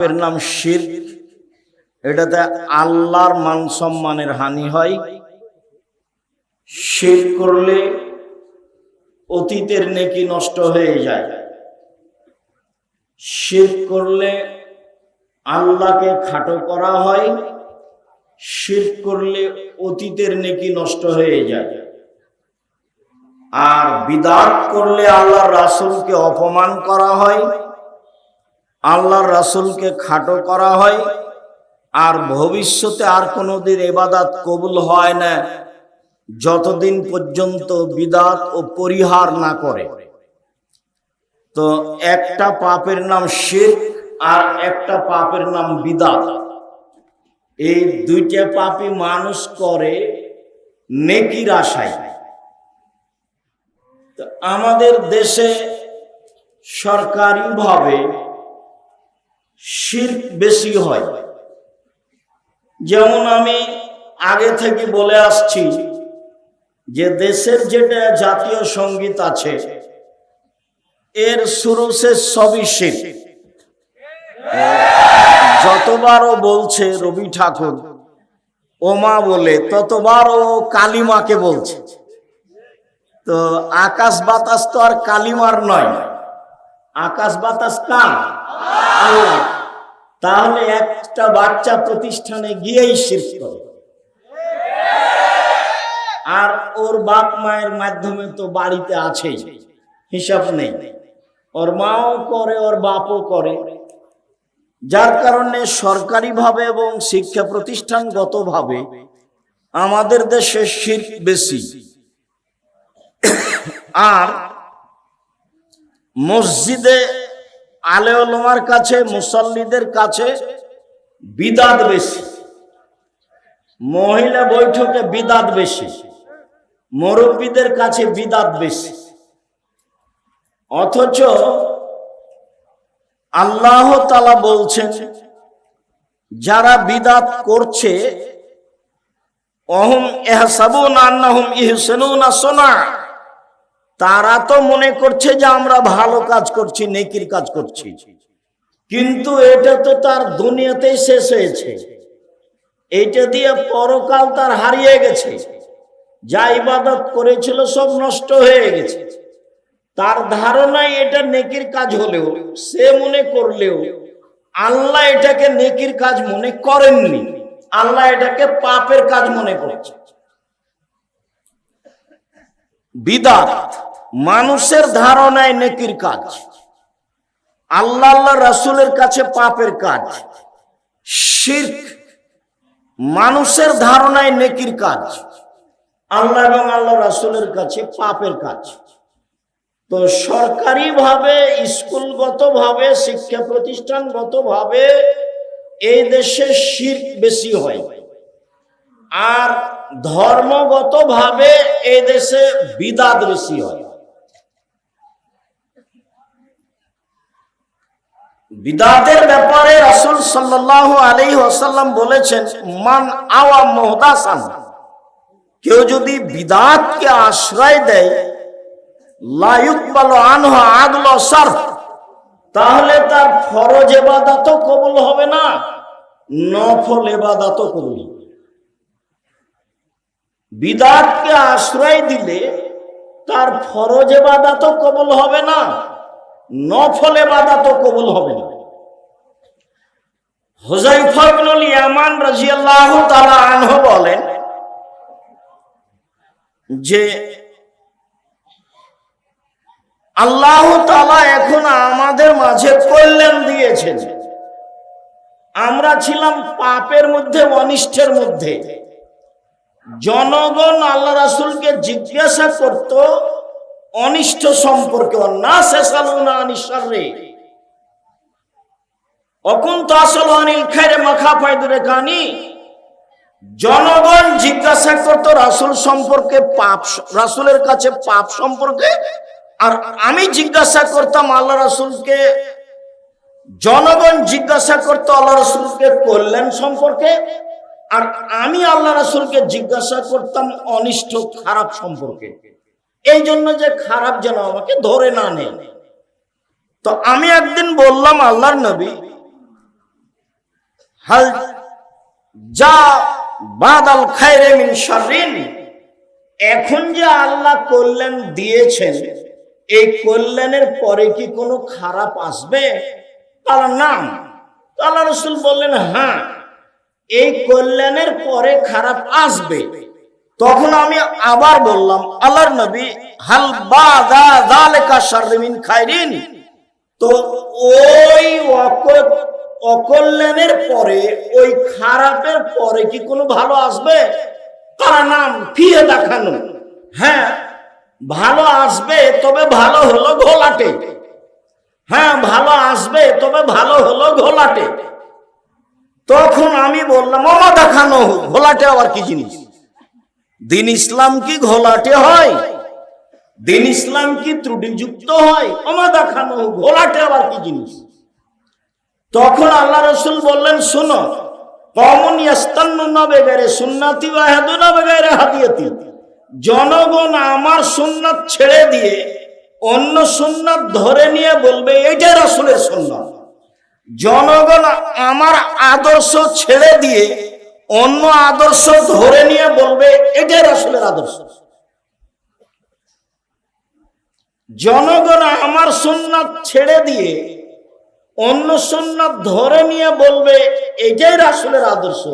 এর নাম শির। এটাতে আল্লাহর মান সম্মানের হানি হয়। শির করলে অতীতের নেকি নষ্ট হয়ে যায়। শির করলে আল্লাহকে খাটো করা হয়। শির করলে অতীতের নেকি নষ্ট হয়ে যায়। আর বিদাত করলে আল্লাহর রাসূলকে অপমান করা হয়। আল্লাহর রাসুলকে খাটো করা হয়, আর ভবিষ্যতে আর কোনোদিন এবাদাত কবুল হয় না, যতদিন পর্যন্ত বিদাত ও পরিহার না করে। তো একটা পাপের নাম শির আর একটা পাপের নাম বিদাত। এই দুইটা পাপই মানুষ করে নেকির আশায়। আমাদের দেশে সরকারিভাবে শির বেশি হয়। যেমন আমি আগে থেকে বলে আসছি যে দেশের যেটা জাতীয় সংগীত আছে, এর শুরু শেষ সবই শির যতবারও বলছে রবি ঠাকুর, ওমা বলে ততবার ও কালিমাকে বলছে। তো আকাশ বাতাস তো আর কালিমার নয়। আকাশ বাতাস কার? আল্লাহ তাহলে একটা বাচ্চা প্রতিষ্ঠানে গিয়েই শেষ করে। আর ওর বাপ মায়ের মাধ্যমে তো বাড়িতে আছেই, হিসাব নেই। ওর মাও করে, ওর বাপও করে। যার কারণে সরকারিভাবে এবং শিক্ষা প্রতিষ্ঠানগতভাবে আমাদের দেশে শির বেশি। আর মসজিদে আলেওলমার কাছে, মুসল্লিদের কাছে বিদাত বেশি। মহিলা বৈঠকে বিদাত বেশি। মুরব্বীদের কাছে বিদাত বেশি। অথচ আল্লাহ তালা বলছেন, যারা বিদাত করছে, অহম এহসাবুন আন্নাহুম ইহসানুনা সোনা। তারা তো মনে করছে যে আমরা ভালো কাজ করছি, নেকির কাজ করছি। কিন্তু এটা তো তার দুনিয়াতেই শেষ হয়েছে। এইটা দিয়ে পরকাল তার হারিয়ে গেছে। যা ইবাদত করেছিল সব নষ্ট হয়ে গেছে। তার ধারণায় এটা নেকির কাজ হলেও, সে মনে করলেও, আল্লাহ এটাকে নেকির কাজ মনে করেননি। আল্লাহ এটাকে পাপের কাজ মনে করেছে। বিদাত। মানুষের ধারণায় নেকির কাজ। আল্লাহ আল্লাহ রাসুলের কাছে পাপের কাজ। শিরক মানুষের ধারণায় নেকির কাজ। আল্লাহ এবং আল্লাহ রাসূলের কাছে পাপের কাজ। তো সরকারিভাবে, স্কুলগতভাবে শিক্ষা প্রতিষ্ঠানগতভাবে এই দেশে শির্ক বেশি হয়। আর ধর্মগতভাবে এই দেশে বিদাত বেশি হয়। বিদাতের ব্যাপারে রাসূল সাল্লাল্লাহু আলাইহি ওয়াসাল্লাম বলেছেন, মান আওয়া মুহদাসান কেউ যদি বিদাতকে আশ্রয় দেয়, লা ইউকবালু আনহু আদল সারফ তাহলে তার ফরজ এবাদাতও কবুল হবে না, নফল এবাদাতও কবুল হবে বিদাতকে আশ্রয় দিলে তার ফরজ এবাদাতও কবুল হবে না নফল এবাদাতও কবুল হবে না। হুজাইফা ইয়ামান রাদিয়াল্লাহু তাআলা আনহু বলেন যে আল্লাহ তাআলা এখন আমাদের মাঝে কল্যাণ দিয়েছেন। আমরা ছিলাম পাপের মধ্যে, অনিষ্টের মধ্যে। জনগণ আল্লাহ রাসূলকে জিজ্ঞাসা করত অনিষ্ট সম্পর্কে জনগণ জিজ্ঞাসা করত রাসূল সম্পর্কে, পাপ রাসূলের কাছে পাপ সম্পর্কে। আর আমি জিজ্ঞাসা করতাম আল্লাহ রাসূলকে, জনগণ জিজ্ঞাসা করত আল্লাহ রাসূলকে কল্যাণ সম্পর্কে। আর আমি আল্লাহ রাসূলকে জিজ্ঞাসা করতাম অনিষ্ট খারাপ সম্পর্কে। এই জন্য যে খারাপ যেন আমাকে ধরে না নেয় তো আমি একদিন বললাম আল্লাহর নবী, হাল যা বাদাল খায়রে মিন শাররিন, এখন যে আল্লাহ কল্যাণ দিয়েছেন, এই কল্যাণের পরে কি কোনো খারাপ আসবে? তার নাম আল্লাহ রসুল বললেন হ্যাঁ এই কল্যাণের পরে খারাপ আসবে। তখন আমি আবার বললাম, আল্লাহর নবী, হাল খায়রিন তো ওই অক- অকল্যাণের পরে, ওই খারাপের পরে কি কোনো ভালো আসবে? নাম হ্যাঁ ভালো আসবে, তবে ভালো হলো ঘোলাটে। হ্যাঁ ভালো আসবে, তবে ভালো হলো ঘোলাটে। তখন আমি বললাম, ওমা দেখানো। ঘোলাটে আবার কি জিনিস? দিন ইসলাম কি ঘোলাটে হয়? দিন ইসলাম কি ত্রুটিযুক্ত হয়? ওমা দেখানো ঘোলাটে আবার কি জিনিস? তখন আল্লাহ রসুল বললেন, শোনো, কমন ইয়াস্তান্নুনা বেগারে সুন্নাতি ওয়া হাদুনা বেগারে হাদিয়াতি। জনগণ আমার সুন্নাত ছেড়ে দিয়ে অন্য সুন্নাত ধরে নিয়ে বলবে এইটাই রাসূলের সুন্নাত। জনগণ আমার আদর্শ ছেড়ে দিয়ে অন্য আদর্শ ধরে নিয়ে বলবে, এটাই রাসূলের আদর্শ। জনগণ আমার সুন্নাত ছেড়ে দিয়ে অন্য সুন্নাত ধরে নিয়ে বলবে, এটাই রাসুলের আদর্শ।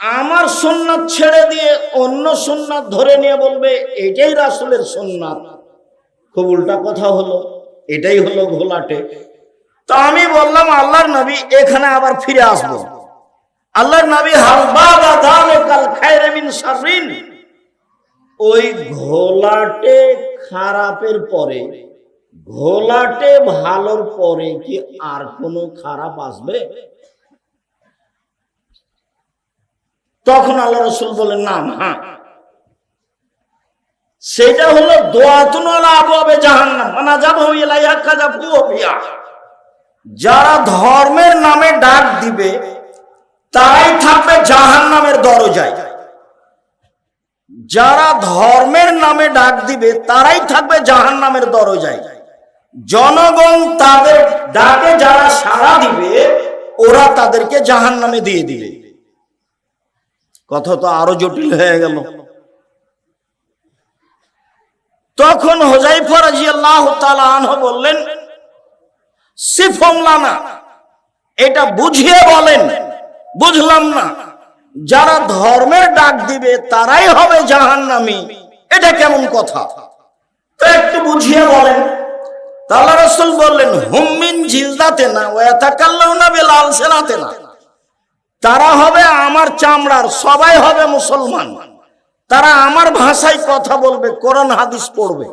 আমার সুন্নাত ছেড়ে দিয়ে অন্য সুন্নাত ধরে নিয়ে বলবে, এটাই রাসূলের সুন্নাত। খুব উল্টা কথা হলো, এটাই হলো ঘোলাটে। তো আমি বললাম, আল্লাহর নবী, এখানে আবার ফিরে আসব। আল্লাহর নবী হালবাদা যালিকাল খায়রে মিন শাররিন। ওই ঘোলাটে খারাপের পরে, ঘোলাটে ভালোর পরে কি আর কোনো খারাপ আসবে? তখন আল্লাহ রসুল বলেন, না হ্যাঁ। সেটা হলো দোয়াতুন আবু আবে জাহান্নাম। মানা যাব কাযাফু বিয়া যারা ধর্মের নামে ডাক দিবে তারাই থাকবে জাহান্নামের দরজায়। যারা ধর্মের নামে ডাক দিবে, তারাই থাকবে জাহান্নামের দরজায়। জনগণ তাদের ডাকে যারা সাড়া দিবে, ওরা তাদেরকে জাহান্নামে দিয়ে দিবে। কথা তো আরও জটিল হয়ে গেল। তখন হোজাইফা রাদিয়াল্লাহু তাআলা আনহু বললেন, সিফম লানা, এটা বুঝিয়ে বলেন। বুঝলাম না। যারা ধর্মের ডাক দিবে, তারাই হবে জাহান্নামী। এটা কেমন কথা? তো একটু বুঝিয়ে বলেন। তাল্লা রসুল বললেন হুম্মিন জিলদাতে না ওয়াতাকাল্লাউ না বেলাল সেনাতে না। তারা হবে আমার চামড়ার, সবাই হবে মুসলমান। তারা আমার ভাষায় কথা বলবে, কোরআন, হাদিস পড়বে।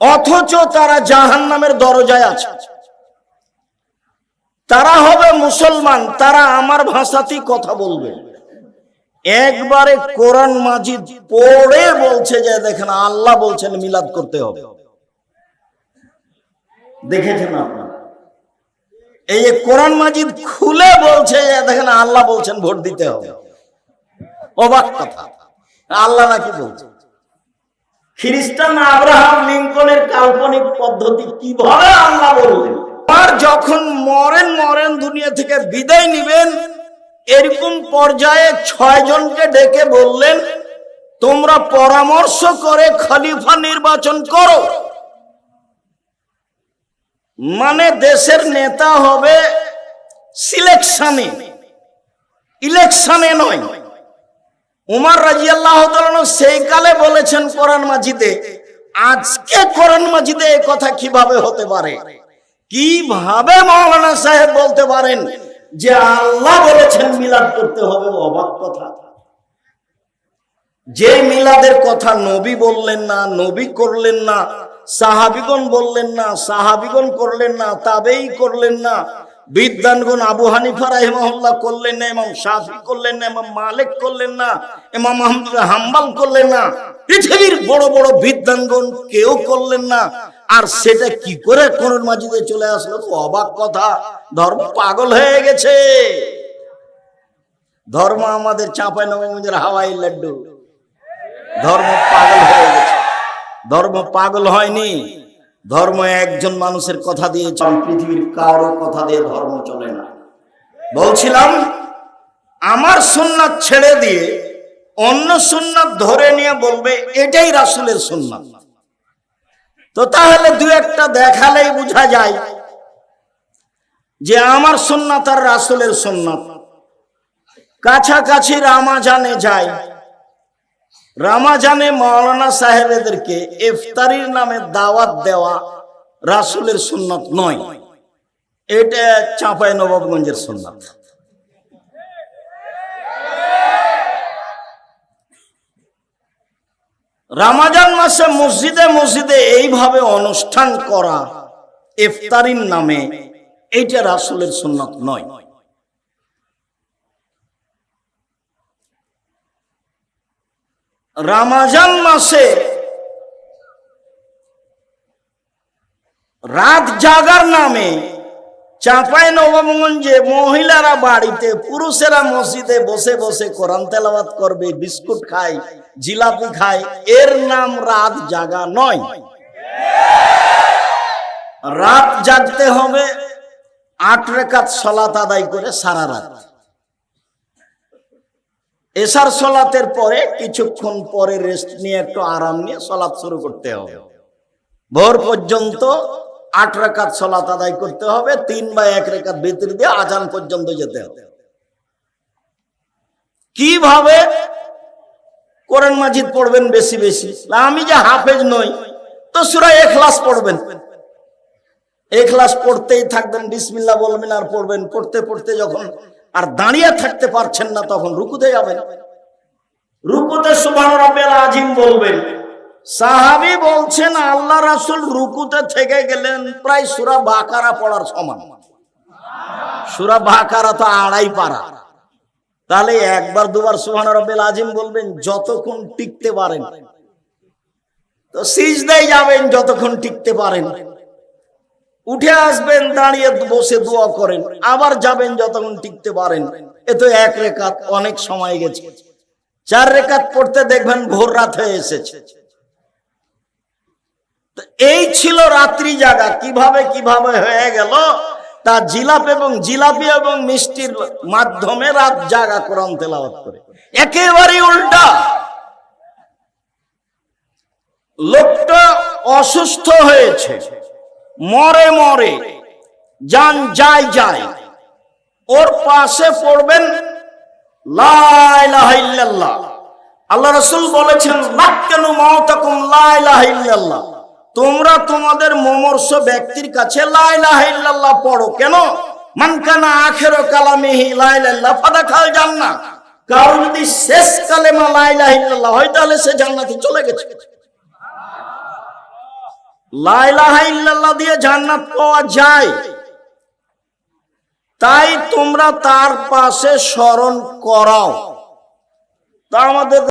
অথচ তারা জাহান নামের দরজায় আছে। তারা হবে মুসলমান, তারা আমার ভাষাতেই কথা বলবে। একবারে কোরআন মাজিদ পড়ে বলছে যে, দেখেন, আল্লাহ বলছেন মিলাদ করতে হবে। দেখেছেন আপনার? এই যে কোরআন মাজিদ খুলে বলছে যে, দেখেন, আল্লাহ বলছেন ভোট দিতে হবে। অবাক কথা। আল্লাহ নাকি বলছে? খ্রিস্টান আব্রাহাম লিঙ্কনের কাল্পনিক পদ্ধতি কীভাবে আল্লাহ বললেন? আর যখন মরেন মরেন দুনিয়া থেকে বিদায় নিবেন, এরকম পর্যায়ে ছয় জনকে ডেকে বললেন, তোমরা পরামর্শ করে খলিফা নির্বাচন করো। মানে দেশের নেতা হবে সিলেকশনে। ইলেকশনে নয়। উমার রাজি আল্লাহ সেই কালে বলেছেন কোরআন মাজিদে, আজকে কোরআন মাজিদে কথা কীভাবে হতে পারে? কীভাবে মৌলানা সাহেব বলতে পারেন যে আল্লাহ বলেছেন মিলাদ করতে হবে? অবাক কথা। যে মিলাদের কথা নবী বললেন না, নবী করলেন না, সাহাবিগণ বললেন না, সাহাবিগণ করলেন না, তাবেই করলেন না বিদ্যানগণ আবু হানিফা রাহিমাহুল্লাহ করলেন না, ইমাম শাফি করলেন না, ইমাম মালিক করলেন না, ইমাম আহমদ হাম্বাল করলেন না, পৃথিবীর বড় বড় বিদ্যানগণ কেউ করলেন না আর সেটা কি করে কোরআন মাজিদে চলে আসলো? অবাক কথা। ধর্ম পাগল হয়ে গেছে। ধর্ম আমাদের চাঁপাই নবমীদের হাওয়াই লাড্ডু। ধর্ম পাগল হয়ে গেছে। ধর্ম পাগল হয়নি। ধর্ম একজন মানুষের কথা দিয়ে চল, পৃথিবীর কারও কথা দিয়ে ধর্ম চলে না। বলছিলাম, আমার সুন্নাত ছেড়ে দিয়ে অন্য সুন্নাত ধরে নিয়ে বলবে, এটাই রাসুলের সুন্নাত। তো তাহলে দু একটা দেখালেই বোঝা যায় যে আমার সুন্নাত আর রাসুলের সুন্নাত। কাছাকাছি রামাজানে যায়। রামাজানে মাওলানা সাহেবেদেরকে ইফতারির নামে দাওয়াত দেওয়া রাসুলের সুন্নাত নয়। এটা চাঁপাই নবাবগঞ্জের সুন্নাত। রামাজান মাসে মসজিদে মসজিদে এইভাবে অনুষ্ঠান করা ইফতারির নামে, এইটা রাসুলের সুন্নাত নয়। রামাজান মাসে রাত জাগার নামে চাঁপাই নবমগঞ্জে মহিলারা বাড়িতে, পুরুষেরা মসজিদে বসে বসে কোরআন তেলাওয়াত করবে, বিস্কুট খায়, জিলাপি খায়, এর নাম রাত জাগা নয়। রাত জাগতে হবে, আট রেখাত সলাত আদায় করে সারা রাত। এসার সলাতের পরে, কিছুক্ষণ পরে রেস্ট নিয়ে একটু আরাম নিয়ে সলাৎ শুরু করতে হবে। ভোর পর্যন্ত আট রেখাত সলাত আদায় করতে হবে, তিন বা এক রেখাত ভিতর দিয়ে আজান পর্যন্ত যেতে হবে। কীভাবে? কোরআন মাজিদ পড়বেন বেশি বেশি। আমি যে হাফেজ নই, তো সুরা এখলাস পড়বেন। এখলাস পড়তেই থাকবেন, বিসমিল্লাহ বলবেন আর পড়বেন। পড়তে পড়তে যখন আর দাঁড়িয়ে থাকতে পারছেন না, তখন রুকুতে যাবেন। রুকুতে সুবহান রাব্বিল আজিম বলবেন সাহাবী বলছেন, আল্লাহ রাসূল রুকুতে থেকে গেলেন, প্রায় সূরা বাকারা পড়ার সমান। সূরা বাকারা তো আড়াই পারা। তাহলে একবার, দুবার সুবহান রাব্বিল আজিম বলবেন, যতক্ষণ টিকতে পারেন। তো সিজদায় যাবেন যতক্ষণ টিকতে পারেন। উঠে আসবেন, দাঁড়িয়ে বসে দোয়া করেন, আবার যাবেন যতক্ষণ টিকতে পারেন। এ তো এক রেখাত অনেক সময় গেছে। চার রেখাত পড়তে দেখবেন ভোর রাত হয়ে এসেছে। এই ছিল রাত্রি জাগা। কীভাবে কীভাবে হয়ে গেল? তা জিলাপ এবং জিলাপি এবং মিষ্টির মাধ্যমে রাত জাগা কোরআন তেলাওয়াত করে। একেবারে উল্টা। লোকটা অসুস্থ হয়েছে। মরে মরে। যান যায় যায় ওর পাশে পড়বেন আল্লাহ রসুল বলেছেন লাক্কানু মাউতাকুম লা ইলাহা ইল্লাল্লাহ। তোমরা তোমাদের মমর্ষ ব্যক্তির কাছে লা ইলাহা ইল্লাল্লাহ পড়ো। কেন? মান কানা আখিরু কালামিহি লা ইলাহা ইল্লাল্লাহ, ফাদাখাল জান্নাহ। কারও যদি শেষ কালেমা লা ইলাহা ইল্লাল্লাহ হয়, তাহলে সে জান্নাতে চলে গেছে। লাইলাহা দিয়ে জান্নাত পাওয়া যায়। তাই তোমরা তার পাশে স্মরণ করাও। তা আমাদের